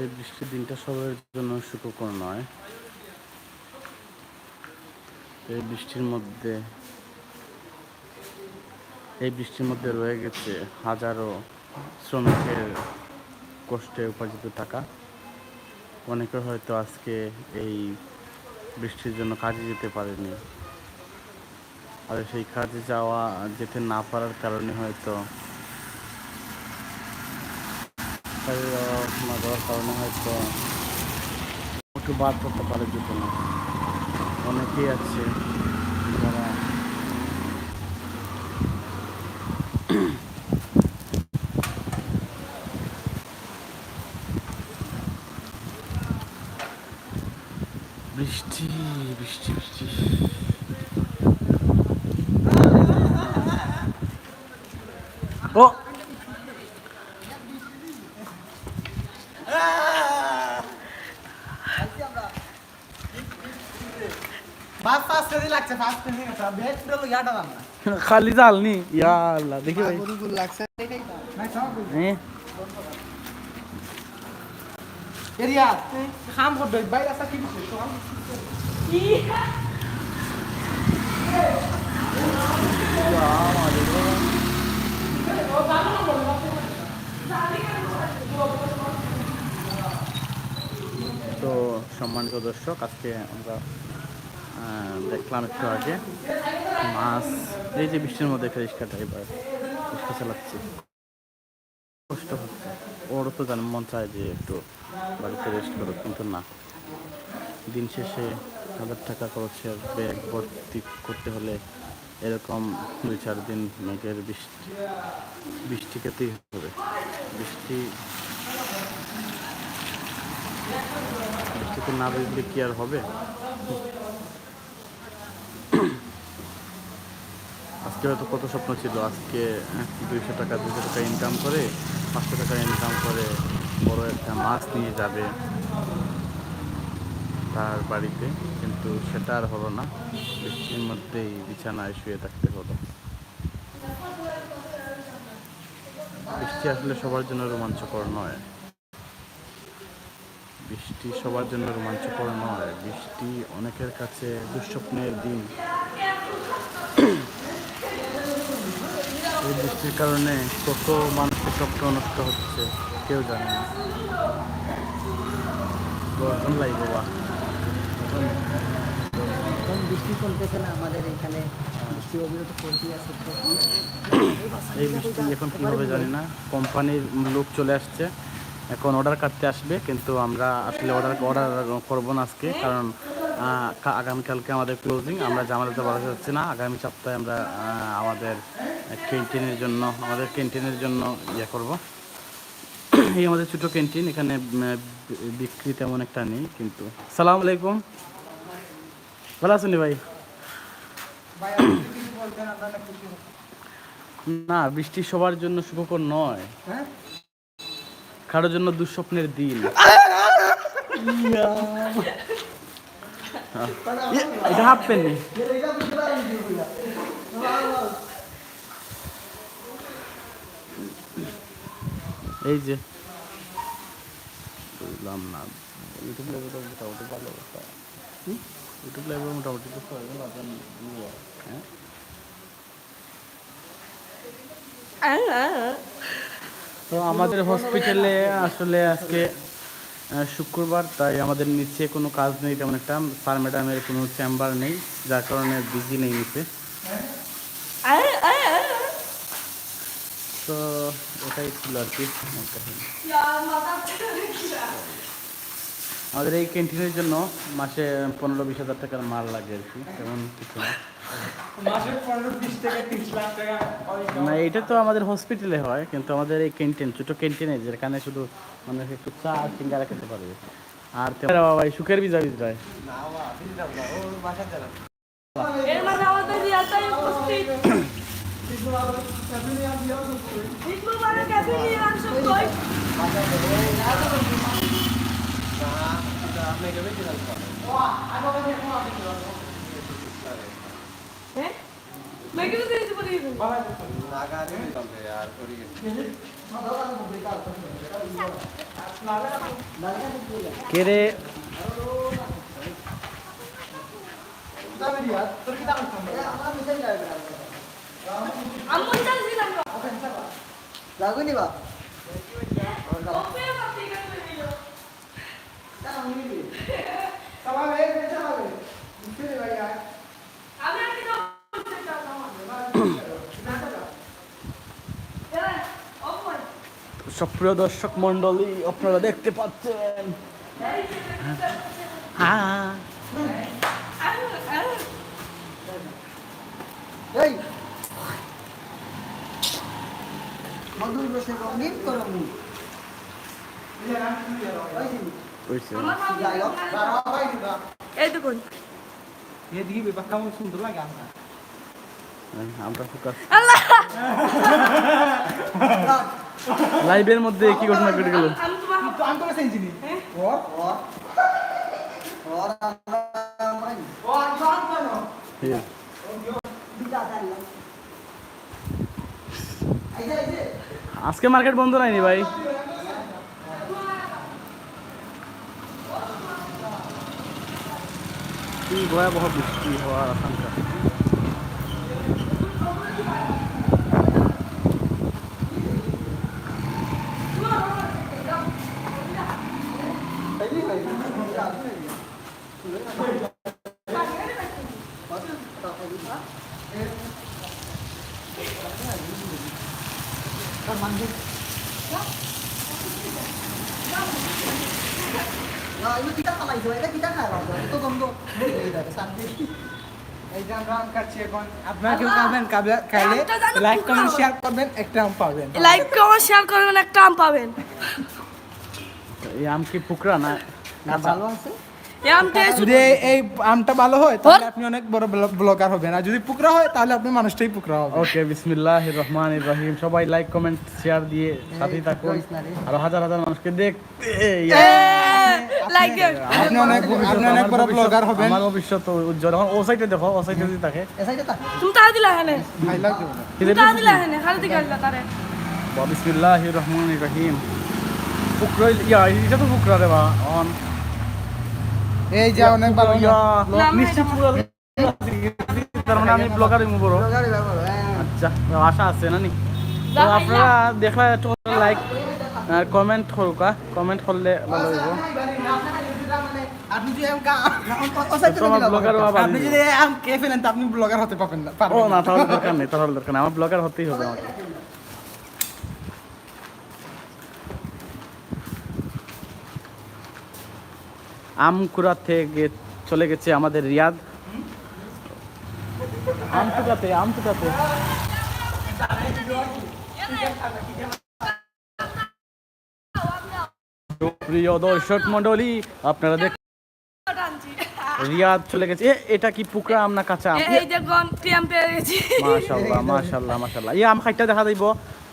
এই বৃষ্টির দিনটা সবার জন্য সুখকর নয়। এই বৃষ্টির মধ্যে, এই বৃষ্টির মধ্যে রয়ে গেছে হাজারো শ্রমিকের কষ্টে উপার্জিত টাকা। অনেকে হয়তো আজকে এই বৃষ্টির জন্য কাজে যেতে পারেনি। আর সেই কাজে যাওয়া, যেতে না পারার কারণে হয়তো যাওয়া না যাওয়ার কারণে হয়তো একটু বাদ করতে পারে যেতে না অনেকেই আছে যারা বৃষ্টি বৃষ্টি বৃষ্টি। ও! লাগছে ইয়াটা দাম না খালি জাল নি? ইয়া আল্লাহ দেখি ভাই। গরুগুলো লাগছে। ভাই সব হ্যাঁ। এরিয়া খাম করবে বাইরে আসা কি দিছে তো তো সম্মানিত দর্শক আজকে আমরা দেখলাম একটু আগে। মাছ, এই যে বৃষ্টির মধ্যে একটা রিক্সা ড্রাইভার রিক্সা চালাচ্ছে। কষ্ট হচ্ছে। ওরও তো জানেন মন চায় যে একটু বাড়িতে রেস্ট করো কিন্তু না। দিন শেষে হাজার টাকা খরচের ব্যাগ ভর্তি করতে হলে এরকম দুই চার দিন মেঘের বৃষ্টি বৃষ্টি খেতেই হবে। বৃষ্টি বৃষ্টিতে না বুঝলে কি আর হবে? আজকে হয়তো কত স্বপ্ন ছিল? আজকে দুইশো টাকা দুশো টাকা ইনকাম করে, পাঁচশো টাকা ইনকাম করে বড় একটা মাছ নিয়ে যাবে তার বাড়িতে। কিন্তু সেটা আর হলো না। বৃষ্টির মধ্যেই বিছানায় শুয়ে থাকতে হলো। বৃষ্টি আসলে সবার জন্য রোমাঞ্চকর নয়। বৃষ্টি সবার জন্য রোমাঞ্চকর নয়। বৃষ্টি অনেকের কাছে দুঃস্বপ্নের দিন। এই বৃষ্টির কারণে কত মানুষের স্বপ্ন নষ্ট হচ্ছে কেউ জানে না। গরম লাই বাবা এখন বৃষ্টি চলতেছে না আমাদের এখানে বৃষ্টি অবিরত চলতেই আছে। এই বৃষ্টি এখন কীভাবে জানি না। কোম্পানির লোক চলে আসছে। এখন অর্ডার কাটতে আসবে কিন্তু আমরা আসলে অর্ডার অর্ডার করব না আজকে কারণ আগামীকালকে আমাদের ক্লোজিং আমরা জামালাতে বাড়াতে যাচ্ছি না আগামী সপ্তাহে আমরা আমাদের ক্যান্টিনের জন্য আমাদের ক্যান্টিনের জন্য ইয়ে করব এই আমাদের ছোটো ক্যান্টিন এখানে বিক্রি তেমন একটা নেই কিন্তু সালাম আলাইকুম ভালো আছেন ভাই। না বৃষ্টি সবার জন্য সুখকর নয় হ্যাঁ কারোর জন্য দুঃস্বপ্নের দিন এটা হাফ বুঝলা এই যে। বুঝলাম না। ইউটিউব লাইভে তো মোটামুটি ভালো অবস্থা ইউটিউব লাইভে মোটামুটি তো হ্যাঁ? তো আমাদের হসপিটালে আসলে আজকে শুক্রবার তাই আমাদের নিচে কোনো কাজ নেই তেমন একটা। স্যার ম্যাডামের কোনো চেম্বার নেই যার কারণে বিজি নেই নিচে। তো এটাই ছিল আর কি। আমাদের এই ক্যান্টিনের জন্য মাসে পনেরো বিশ হাজার টাকার মাল লাগে আর কি তেমন কিছু না। এটা তো আমাদের হসপিটালে হয় কিন্তু আমাদের এই ক্যান্টিন ছোটো ক্যান্টিনে যেখানে শুধু মানুষ একটু চা আর সিঙ্গারা খেতে পারবে। আর বাবা এই সুখের বিজা বিজয় এর মাঝে আমাদের রিয়ালটাই উপস্থিত ইকবালের কাছে নিয়ে আসো কই হ্যাঁ মেঘে তো দিয়েছি বলি কে রে তোর কি দাম আম্মু চাইছিলাম লাগুনি বা ওপে পাতি করে দিল সবাই এই বেঁচে হবে বুঝতে ভাই আর আমি আর কি করতে চাও আমার ওপে সুপ্রিয় দর্শক মন্ডলী আপনারা দেখতে পাচ্ছেন। হ্যাঁ আমরা। আমরা ফোকাস। আল্লাহ। লাইভের মধ্যে কি ঘটনা ঘটে গেল? আমি তোমার তো আমি করে সেঞ্জিনি ওর ওর ওর আমরা ও জন কেন দিদা দাঁড়িয়ে এই যে এই যে আজকে মার্কেট বন্ধ নাইনি ভাই। কি ভয়াবহ বৃষ্টি হওয়ার আশঙ্কা না এগুলো কিটা খালাইছো এটা কিটা খায় বাবা তো গন্ধ এই দেখো শান্তি এই যে আমরা আম কাটছি এখন আপনারা কেউ খাবেন খাইলে লাইক কমেন্ট শেয়ার করবেন একটা আম পাবেন। লাইক কমেন্ট শেয়ার করবেন একটা আম পাবেন। এই আম কি পুকরা না না ভালো আছে? আমটা যদি এই- আমটা ভালো হয় তাহলে আপনি অনেক বড় ব্লগার হবেন। আর যদি পুকরা হয় তাহলে আপনি মানুষটাই পুকরা হবে। ওকে বিসমিল্লাহ রহমান রহিম। সবাই লাইক কমেন্ট শেয়ার দিয়ে সাথেই থাকুন। আর হাজার হাজার মানুষকে দেখতে। আপনি অনেক আপনি অনেক বড় ব্লগার হবেন। আমার ভবিষ্যৎ উজ্জ্বল। এখন ও সাইডে দেখো ও সাইডে যদি থাকে। এ সাইডে তা তুমি তারা দিলা হেনে। তুমি তারা দিলা হেনে খালি দিকে দিলা তারে। বিসমিল্লাহ রহমান রহিম। পুকরা ইয়া এটা তো পুকরা রে বা অন। এই যে অনেক ভালো নিশ্চিত পুরো তার মানে আমি বড়। আচ্ছা আশা আছে না নি? তো আপনারা দেখলে একটু লাইক আর কমেন্ট করুকা কমেন্ট করলে ভালো হইব। আপনি যদি কা- আপনি যদি আম খেয়ে ফেলেন তো আপনি ব্লগার হতে পারবেন না ও না না। তাহলে দরকার নেই তাহলে দরকার নেই। আমার ব্লগার হতেই হবে আমাকে। আমকুড়া থেকে চলে গেছে আমাদের রিয়াদ। আমটুকাতে আমটুকাতে প্রিয় দর্শক মন্ডলী আপনারা দেখ রিয়াদ চলে গেছে। এ, এটা কি পুকরা আম না কাঁচা আম? এই যে গন টিএম পেয়ে গেছি। মাশাল্লাহ মাশাল্লাহ মাশাল্লাহ। এই আম খাইটা দেখা দিব।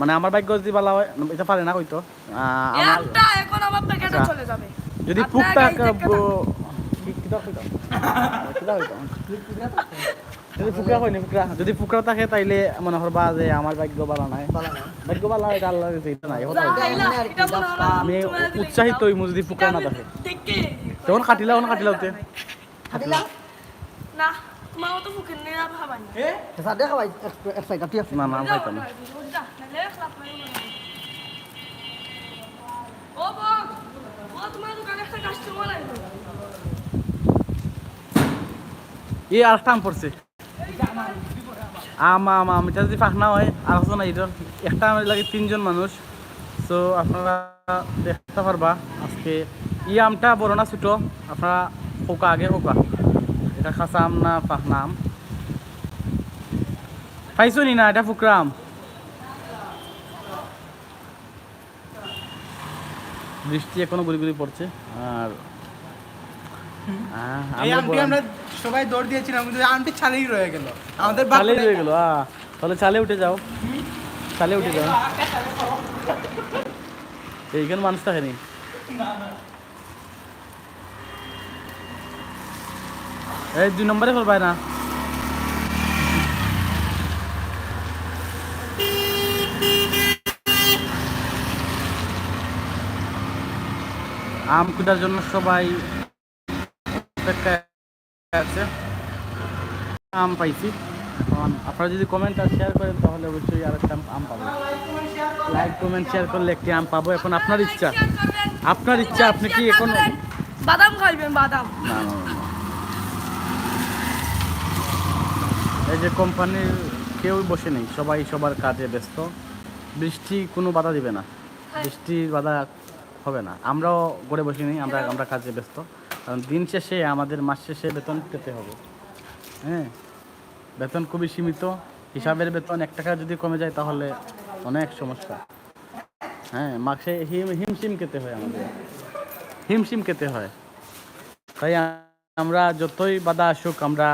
মানে আমার ভাগ্য যদি ভালো হয় এটা পারে না হয়তো আমার এখন আমার প্যাকেটে আচ্ছা। চলে যাবে। যদি পুকটা কিটা? কিটা? যদি ফুকরা হয় না ফুকরা যদি ফুকরা থাকে তাইলে মনে করবা যে আমার ভাগ্য ভালো নাই ভালো না ভাগ্য ভালো এটা আল্লাহর কাছে এটা নাই মনে আমি উৎসাহিত হইমু যদি ফুকরা না থাকে তখন কাটিলা তখন কাটিলা হতে হাতিলা না ফুকে নিয়ে ভাবানি সাদে খাওয়াই এক সাইড তুই না না খাইতাম না ও বক ও তোমার এই আরেকটা আম পড়ছে। আম আম আম, এটা যদি ফাঁকনা হয়, আর হতো না, এটা একটা আমের লাগে তিনজন মানুষ। সো আপনারা দেখতে পারবা, আজকে ই আমটা বড় না ছোটো? আপনারা হোকা, আগে হোকা। এটা খাসা আম না ফাঁকনা আম? পাইছো নি না, এটা ফুকরা আম? বৃষ্টি এখনও গুলি গুলি পড়ছে আর আমরা আমটি বললাম- আমরা সবাই দৌড় দিয়েছিলাম কিন্তু আমটি ছালেই রয়ে গেল। আমাদের চালে রয়ে গেল তাহলে চালে উঠে যাও। চালে উঠে যাও। এইখানে মানুষ থাকেনি। এই দুই নম্বরে করবাই না। আম কুটার জন্য সবাই অপেক্ষায় আছে। আম পাইছি। আপনারা যদি কমেন্ট আর শেয়ার করেন তাহলে অবশ্যই আর একটা আম পাবো। লাইক কমেন্ট শেয়ার করলে একটি আম পাবো। এখন আপনার ইচ্ছা। আপনার ইচ্ছা আপনি কি এখন বাদাম খাইবেন বাদাম। এই যে কোম্পানির কেউ বসে নেই। সবাই সবার কাজে ব্যস্ত। বৃষ্টি কোনো বাধা দিবে না। বৃষ্টির বাধা হবে না। আমরাও গড়ে বসে নেই, আমরা আমরা কাজে ব্যস্ত। কারণ দিন শেষে আমাদের মাস শেষে বেতন পেতে হবে। হ্যাঁ? বেতন খুবই সীমিত। হিসাবের বেতন এক টাকা যদি কমে যায় তাহলে অনেক সমস্যা। হ্যাঁ মাসে হিম হিমশিম খেতে হয় আমাদের। হিমশিম খেতে হয়। তাই আমরা যতই বাধা আসুক, আমরা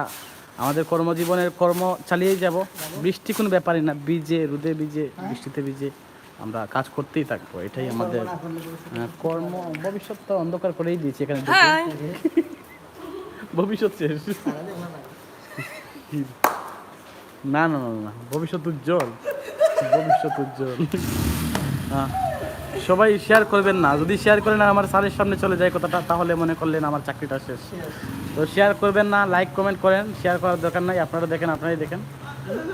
আমাদের কর্মজীবনের কর্ম চালিয়েই যাব। বৃষ্টি কোনো ব্যাপারই না। বীজে রোদে বীজে বৃষ্টিতে বীজে আমরা কাজ করতেই থাকব এটাই আমাদের আহ, কর্ম ভবিষ্যৎ তো অন্ধকার করেই দিয়েছি এখানে হ্যাঁ। ভবিষ্যৎ শেষ। না না না না ভবিষ্যৎ উজ্জ্বল ভবিষ্যৎ উজ্জ্বল। হ্যাঁ। সবাই শেয়ার করবেন না যদি শেয়ার করেন আর আমার স্যারের সামনে চলে যায় কথাটা তাহলে মনে করলেন আমার চাকরিটা শেষ। তো শেয়ার করবেন না লাইক কমেন্ট করেন শেয়ার করার দরকার নাই আপনারা দেখেন আপনারাই দেখেন।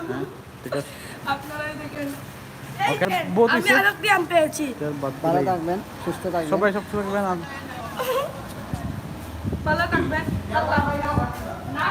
হ্যাঁ ঠিক আছে। আপনারাই দেখেন। আমি পেয়েছি। ভালো থাকবেন সুস্থ থাকবেন। সবাই সব থাকবেন ভালো থাকবেন। আল্লাহ না